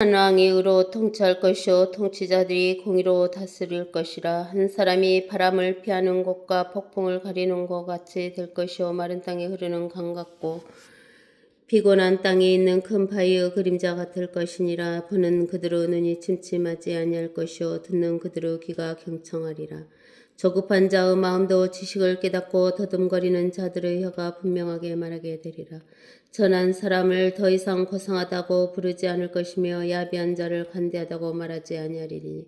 한 왕이 의로 통치할 것이요 통치자들이 공의로 다스릴 것이라. 한 사람이 바람을 피하는 곳과 폭풍을 가리는 것 같이 될 것이요 마른 땅에 흐르는 강 같고 피곤한 땅에 있는 큰 바위의 그림자 같을 것이니라. 보는 그들의 눈이 침침하지 아니할 것이요 듣는 그들의 귀가 경청하리라 조급한 자의 마음도 지식을 깨닫고 더듬거리는 자들의 혀가 분명하게 말하게 되리라. 천한 사람을 더 이상 고상하다고 부르지 않을 것이며 야비한 자를 간대하다고 말하지 아니하리니.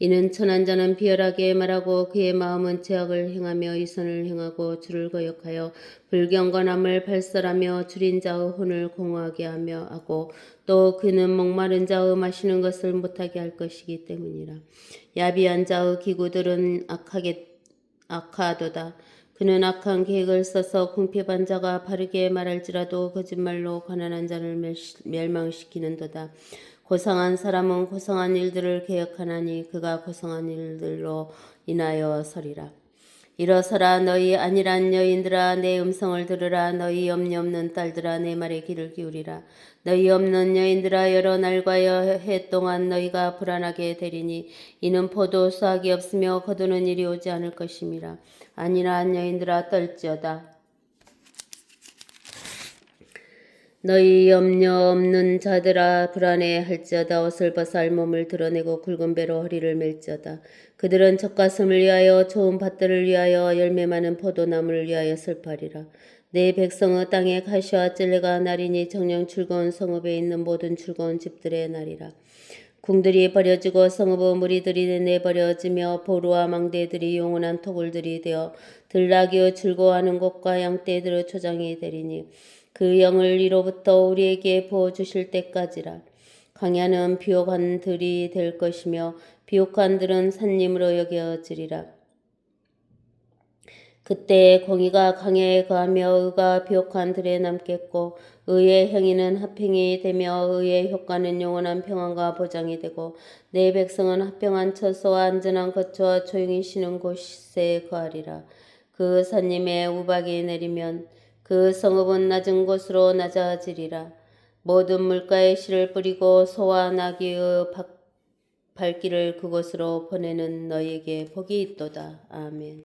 이는 천한 자는 비열하게 말하고 그의 마음은 죄악을 행하며 이선을 행하고 주를 거역하여 불경건함을 발설하며 줄인 자의 혼을 공허하게 하며 하고 또 그는 목마른 자의 마시는 것을 못하게 할 것이기 때문이라 야비한 자의 기구들은 악하게 악하도다 그는 악한 계획을 써서 궁핍한 자가 바르게 말할지라도 거짓말로 가난한 자를 멸망시키는도다. 고상한 사람은 고상한 일들을 계획하나니 그가 고상한 일들로 인하여 서리라. 일어서라 너희 안일한 여인들아 내 음성을 들으라. 너희 염려 없는 딸들아 내 말에 귀를 기울이라. 너희 없는 여인들아 여러 날과 해 동안 너희가 불안하게 되리니 이는 포도 수확이 없으며 거두는 일이 오지 않을 것임이라. 안일한 여인들아 떨지어다 너희 염려 없는 자들아 불안해 할지어다. 옷을 벗어 알몸을 드러내고 굵은 배로 허리를 멜지어다. 그들은 젖가슴을 위하여 좋은 밭들을 위하여 열매 많은 포도나무를 위하여 슬퍼하리라. 내 백성의 땅에 가시와 찔레가 나리니 정령 즐거운 성읍에 있는 모든 즐거운 집들의 날이라. 궁들이 버려지고 성읍의 무리들이 내버려지며 보루와 망대들이 영원한 토굴들이 되어 들나귀의 즐거워하는 곳과 양떼들의 초장이 되리니 그 영을 이로부터 우리에게 부어 주실 때까지라. 광야는 비옥한 들이 될 것이며 비옥한 들은 산림으로 여겨지리라. 그때 공의가 강야에 거하며 의가 비옥한 들에 남겠고 의의 행위는 합행이 되며 의의 효과는 영원한 평안과 보장이 되고 내 백성은 합평한 처소와 안전한 거처와 조용히 쉬는 곳에 거하리라. 그 산림에 우박이 내리면 그 성읍은 낮은 곳으로 낮아지리라. 모든 물가에 씨를 뿌리고 소와 나귀의 박- 발길을 그곳으로 보내는 너에게 복이 있도다. 아멘.